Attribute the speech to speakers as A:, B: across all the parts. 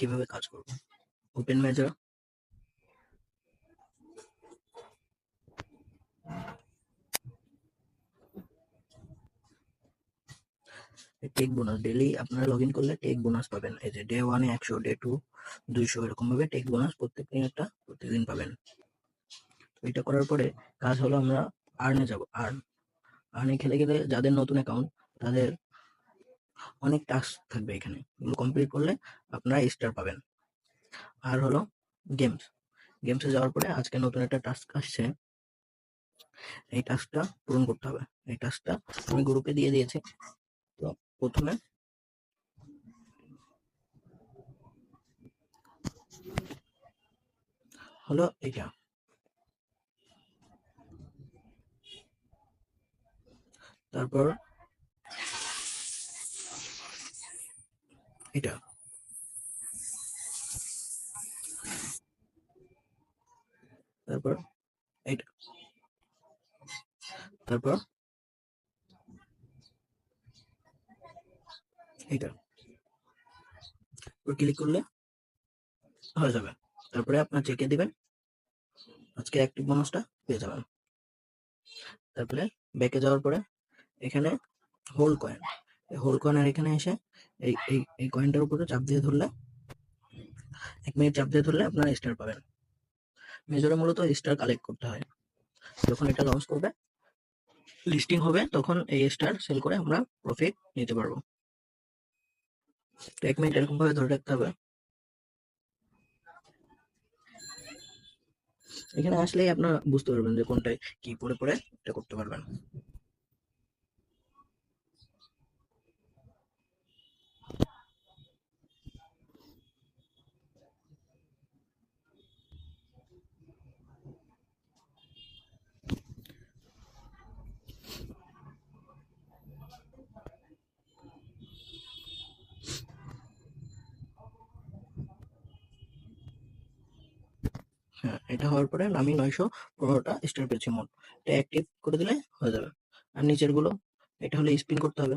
A: কীভাবে কাজ করব open measure take bonus daily আপনারা লগ ইন করলে টেক বোনাস পাবেন। এই যে ডে ওয়ানে একশো ডে টু দুইশো এরকম ভাবে টেক বোনাস প্রত্যেক দিন একটা, প্রত্যেকদিন পাবেন। এটা করার পরে কাজ হলো আমরা আর্নে যাব। আর্ন আর্নে খেলে গেলে যাদের নতুন অ্যাকাউন্ট তাদের অনেক টাস্ক থাকবে এখানে। এগুলো কমপ্লিট করলে আপনারা স্টার পাবেন। আর হলো গেমস গেমসে যাওয়ার পরে আজকে নতুন একটা টাস্ক আসছে। এই টাস্কটা পূরণ করতে হবে। এই টাস্কটা আমি গ্রুপে দিয়ে দিয়েছি। তো প্রথমে হলো এটা তারপর এটা। তারপর এটা তারপর এটা ক্লিক করলে হয়ে যাবে। তারপরে আপনার চেকে দিবেন। আজকে অ্যাক্টিভ বোনাসটা পেয়ে যাবেন। তারপরে ব্যাকে যাওয়ার পরে এখানে হোল কয়েন হোল কয়েনের এখানে এসে এই এই এই কয়েনটার উপরে চাপ দিয়ে ধরলে, এক মিনিট চাপ দিয়ে ধরলে আপনারা স্টার পাবেন। মেজরে মূলত স্টার কালেক্ট করতে হয়। যখন এটা লঞ্চ করবে লিস্টিং হবে, তখন এই স্টার সেল করে আমরা প্রফিট নিতে পারব। এক মিনিট এরকম ভাবে ধরে রাখতে হবে। এখানে আসলেই আপনারা বুঝতে পারবেন যে কোনটায় কি পরে পরে এটা করতে পারবেন। হ্যাঁ এটা হওয়ার পরে আমি নয়শো পনেরোটা স্টার পেয়েছি মোট। এটা অ্যাক্টিভ করে দিলে হয়ে যাবে। আর নিচেরগুলো এটা হলে স্পিন করতে হবে।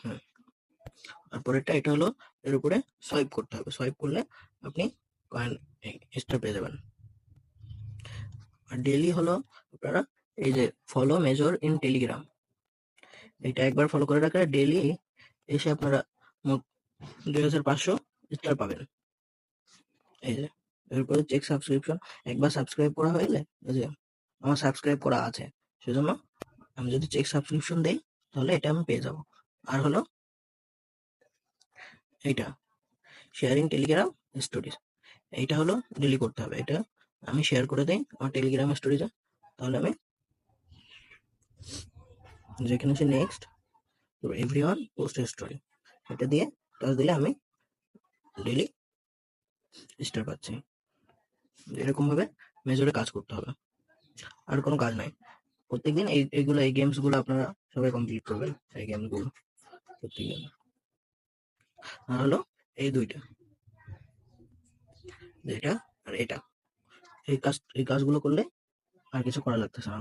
A: হ্যাঁ। আর পরেরটা, এটা হলো এর উপরে সোয়াইপ করতে হবে। সোয়াইপ করলে আপনি কয়েন স্টার পেয়ে যাবেন। আর ডেলি হলো আপনারা এই যে ফলো মেজর ইন টেলিগ্রাম এটা একবার ফলো করে রাখলে ডেলি এসে আপনারা মোট দুই হাজার পাঁচশো স্টার পাবেন। এই যে, এরপরে চেক সাবস্ক্রিপশন একবার সাবস্ক্রাইব করা এই যে আমার সাবস্ক্রাইব করা আছে, সেজন্য আমি যদি চেক সাবস্ক্রিপশন দেই, তাহলে এটা আমি পেয়ে যাব। আর হলো এইটা শেয়ারিং টেলিগ্রাম স্টোরিজ এইটা হলো ডেলি করতে হবে। এটা আমি শেয়ার করে দিই আমার টেলিগ্রাম স্টোরিজে তাহলে আমি যেখানে আছে next every one post story এটা দিয়ে টাচ দিলে আমি ডেলি স্টার পাচ্ছি। এরকম ভাবে মেজরে কাজ করতে হবে। আর কোনো কাজ নাই। প্রত্যেকদিন এই এইগুলো এই গেমসগুলো আপনারা সবাই কমপ্লিট করবেন, এই গেমসগুলো প্রত্যেকদিন। আর হলো এই দুইটা। এটা আর এটা। এই কাজ, এই কাজগুলো করলে আর কিছু করা লাগতেছে না।